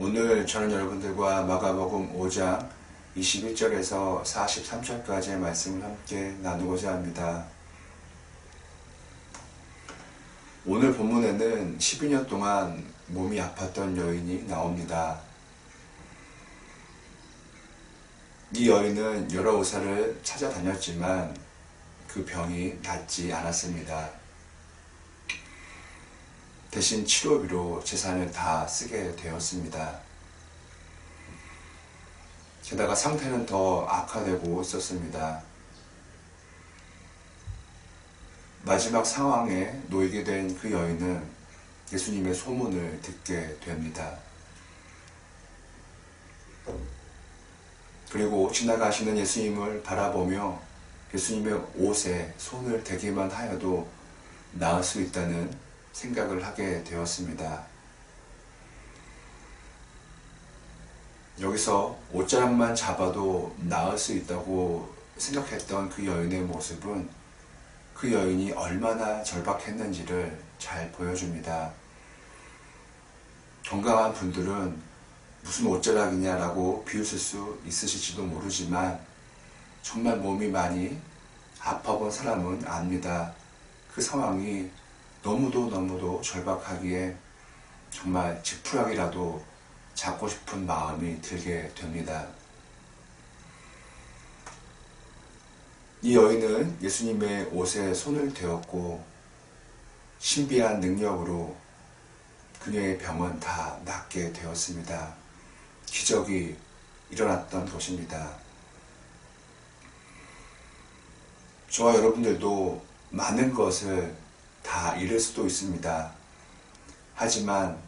오늘 저는 여러분들과 마가복음 5장 21절에서 43절까지의 말씀을 함께 나누고자 합니다. 오늘 본문에는 12년 동안 몸이 아팠던 여인이 나옵니다. 이 여인은 여러 의사를 찾아다녔지만 그 병이 낫지 않았습니다. 대신 치료비로 재산을 다 쓰게 되었습니다. 게다가 상태는 더 악화되고 있었습니다. 마지막 상황에 놓이게 된 그 여인은 예수님의 소문을 듣게 됩니다. 그리고 지나가시는 예수님을 바라보며 예수님의 옷에 손을 대기만 하여도 나을 수 있다는 생각을 하게 되었습니다. 여기서 옷자락만 잡아도 나을 수 있다고 생각했던 그 여인의 모습은 그 여인이 얼마나 절박했는지를 잘 보여줍니다. 건강한 분들은 무슨 옷자락이냐라고 비웃을 수 있으실지도 모르지만 정말 몸이 많이 아파본 사람은 압니다. 그 상황이 너무도 너무도 절박하기에 정말 지푸라기라도 잡고 싶은 마음이 들게 됩니다. 이 여인은 예수님의 옷에 손을 대었고 신비한 능력으로 그녀의 병은 다 낫게 되었습니다. 기적이 일어났던 것입니다. 저와 여러분들도 많은 것을 다 잃을 수도 있습니다. 하지만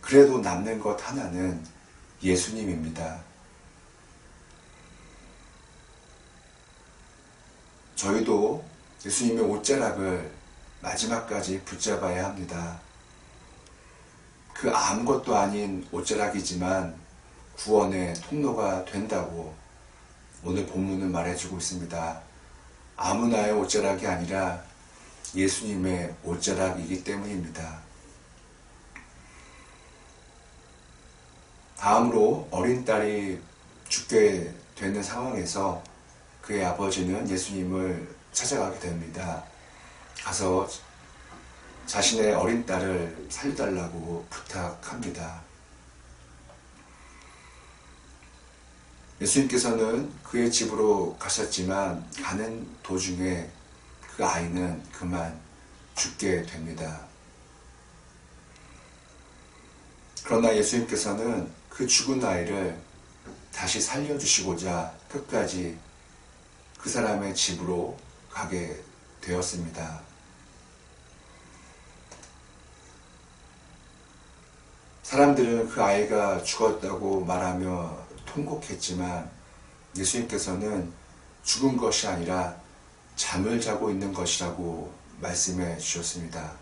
그래도 남는 것 하나는 예수님입니다. 저희도 예수님의 옷자락을 마지막까지 붙잡아야 합니다. 그 아무것도 아닌 옷자락이지만 구원의 통로가 된다고 오늘 본문은 말해주고 있습니다. 아무나의 옷자락이 아니라 예수님의 옷자락이기 때문입니다. 다음으로 어린 딸이 죽게 되는 상황에서 그의 아버지는 예수님을 찾아가게 됩니다. 가서 자신의 어린 딸을 살려달라고 부탁합니다. 예수님께서는 그의 집으로 가셨지만 가는 도중에 그 아이는 그만 죽게 됩니다. 그러나 예수님께서는 그 죽은 아이를 다시 살려주시고자 끝까지 그 사람의 집으로 가게 되었습니다. 사람들은 그 아이가 죽었다고 말하며 통곡했지만 예수님께서는 죽은 것이 아니라 잠을 자고 있는 것이라고 말씀해 주셨습니다.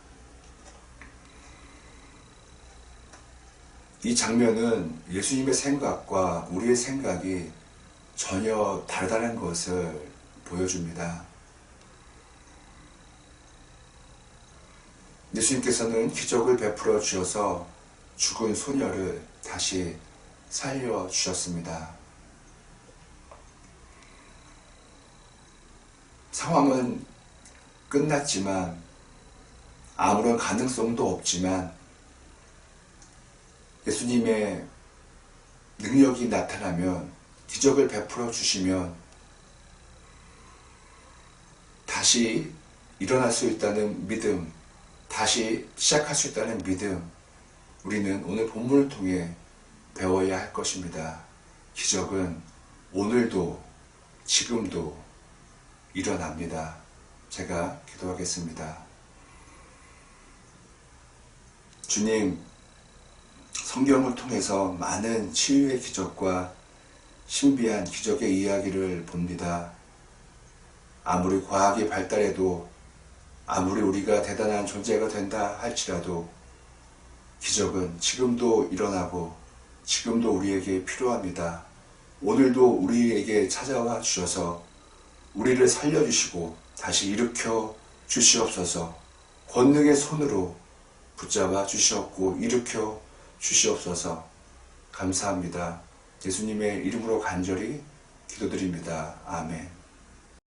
이 장면은 예수님의 생각과 우리의 생각이 전혀 다르다는 것을 보여줍니다. 예수님께서는 기적을 베풀어 주셔서 죽은 소녀를 다시 살려 주셨습니다. 상황은 끝났지만 아무런 가능성도 없지만 예수님의 능력이 나타나면 기적을 베풀어 주시면 다시 일어날 수 있다는 믿음, 다시 시작할 수 있다는 믿음, 우리는 오늘 본문을 통해 배워야 할 것입니다. 기적은 오늘도, 지금도 일어납니다. 제가 기도하겠습니다. 주님, 성경을 통해서 많은 치유의 기적과 신비한 기적의 이야기를 봅니다. 아무리 과학이 발달해도 아무리 우리가 대단한 존재가 된다 할지라도 기적은 지금도 일어나고 지금도 우리에게 필요합니다. 오늘도 우리에게 찾아와 주셔서 우리를 살려주시고 다시 일으켜 주시옵소서 권능의 손으로 붙잡아 주시옵고 일으켜 주시옵소서 감사합니다. 예수님의 이름으로 간절히 기도드립니다. 아멘.